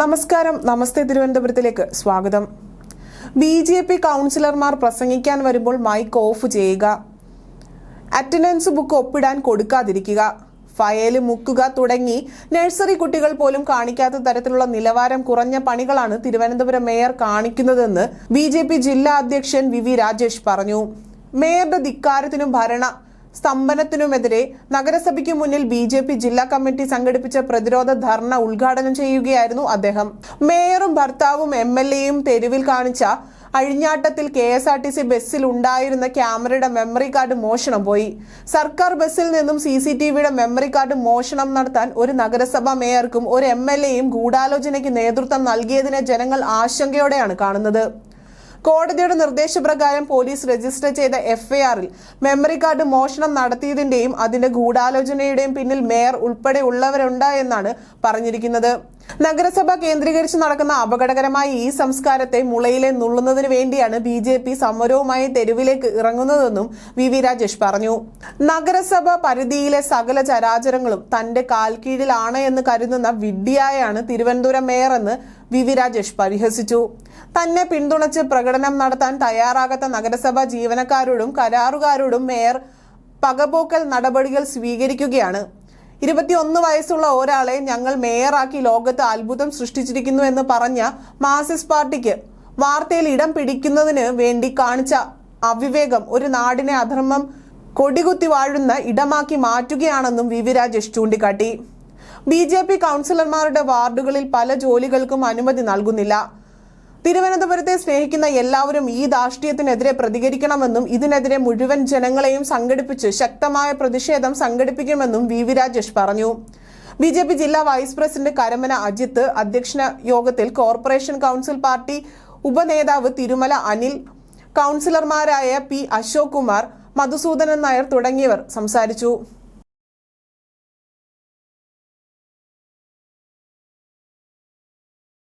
നമസ്കാരം. നമസ്തേ തിരുവനന്തപുരത്തിലേക്ക്. സ്വാഗതം. B J P കൗൺസിലർമാർ പ്രസംഗിക്കാൻ വരുമ്പോൾ മൈക്ക് ഓഫ് ചെയ്യുക. അറ്റൻഡൻസ് ബുക്ക് ഒപ്പിടാൻ കൊടുക്കാതിരിക്കുക. ഫയൽ മുക്കുക തുടങ്ങി നഴ്സറി കുട്ടികൾ പോലും കാണിക്കാത്ത തരത്തിലുള്ള നിലവാരം കുറഞ്ഞ പണികളാണ് തിരുവനന്തപുരം മേയർ കാണിക്കുന്നതെന്ന് ബി ജില്ലാ അധ്യക്ഷൻ വി രാജേഷ് പറഞ്ഞു. മേയറുടെ ധിക്കാരത്തിനും ഭരണ സ്തംഭനത്തിനുമെതിരെ നഗരസഭയ്ക്ക് മുന്നിൽ ബി ജെ പി ജില്ലാ കമ്മിറ്റി സംഘടിപ്പിച്ച പ്രതിരോധ ധർണ ഉദ്ഘാടനം ചെയ്യുകയായിരുന്നു അദ്ദേഹം. മേയറും ഭർത്താവും എം എൽ എയും തെരുവിൽ കാണിച്ച അഴിഞ്ഞാട്ടത്തിൽ K S R T C ബസ്സിൽ ഉണ്ടായിരുന്ന ക്യാമറയുടെ മെമ്മറി കാർഡ് മോഷണം പോയി. സർക്കാർ ബസ്സിൽ നിന്നും സി സി ടി വിയുടെ മെമ്മറി കാർഡ് മോഷണം നടത്താൻ ഒരു നഗരസഭാ മേയർക്കും ഒരു എം എൽ എയും ഗൂഢാലോചനയ്ക്ക് നേതൃത്വം നൽകിയതിനെ ജനങ്ങൾ ആശങ്കയോടെയാണ് കാണുന്നത്. കോടതിയുടെ നിർദ്ദേശപ്രകാരം പോലീസ് രജിസ്റ്റർ ചെയ്ത എഫ്ഐആറിൽ മെമ്മറി കാർഡ് മോഷണം നടത്തിയതിന്റെയും അതിന്റെ ഗൂഢാലോചനയുടെയും പിന്നിൽ മേയർ ഉൾപ്പെടെ ഉള്ളവരുണ്ട് എന്നാണ് പറഞ്ഞിരിക്കുന്നത്. നഗരസഭ കേന്ദ്രീകരിച്ച് നടക്കുന്ന അപകടകരമായ ഈ സംസ്കാരത്തെ മുളയിലെ നുള്ളുന്നതിന് വേണ്ടിയാണ് ബി ജെ പി സമരവുമായി തെരുവിലേക്ക് ഇറങ്ങുന്നതെന്നും വി വി രാജേഷ് പറഞ്ഞു. നഗരസഭ പരിധിയിലെ സകല ചരാചരങ്ങളും തന്റെ കാൽക്കീഴിലാണ് എന്ന് കരുതുന്ന വിഡ്ഢിയായാണ് തിരുവനന്തപുരം മേയർ എന്ന് വി വി രാജേഷ് പരിഹസിച്ചു. തന്നെ പിന്തുണച്ച് പ്രകടനം നടത്താൻ തയ്യാറാകാത്ത നഗരസഭാ ജീവനക്കാരോടും കരാറുകാരോടും മേയർ പകപോക്കൽ നടപടികൾ സ്വീകരിക്കുകയാണ്. ഇരുപത്തിയൊന്ന് വയസ്സുള്ള ഒരാളെ ഞങ്ങൾ മേയറാക്കി ലോകത്ത് അത്ഭുതം സൃഷ്ടിച്ചിരിക്കുന്നു എന്ന് പറഞ്ഞ മാർസിസ്റ്റ് പാർട്ടിക്ക് വാർത്തയിൽ ഇടം പിടിക്കുന്നതിന് വേണ്ടി കാണിച്ച അവിവേകം ഒരു നാടിനെ അധർമ്മം കൊടികുത്തി വാഴുന്ന ഇടമാക്കി മാറ്റുകയാണെന്നും വി വി രാജേഷ് ചൂണ്ടിക്കാട്ടി. ബി ജെ പി കൗൺസിലർമാരുടെ വാർഡുകളിൽ പല ജോലികൾക്കും അനുമതി നൽകുന്നില്ല. തിരുവനന്തപുരത്തെ സ്നേഹിക്കുന്ന എല്ലാവരും ഈ ധാർഷ്ട്യത്തിനെതിരെ പ്രതികരിക്കണമെന്നും ഇതിനെതിരെ മുഴുവൻ ജനങ്ങളെയും സംഘടിപ്പിച്ച് ശക്തമായ പ്രതിഷേധം സംഘടിപ്പിക്കുമെന്നും വി വി രാജേഷ് പറഞ്ഞു. ബി ജെ പി ജില്ലാ വൈസ് പ്രസിഡന്റ് കരമന അജിത്ത് അധ്യക്ഷ യോഗത്തിൽ കോർപ്പറേഷൻ കൗൺസിൽ പാർട്ടി ഉപനേതാവ് തിരുമല അനിൽ കൗൺസിലർമാരായ പി അശോക് കുമാർ മധുസൂദനൻ നായർ തുടങ്ങിയവർ സംസാരിച്ചു.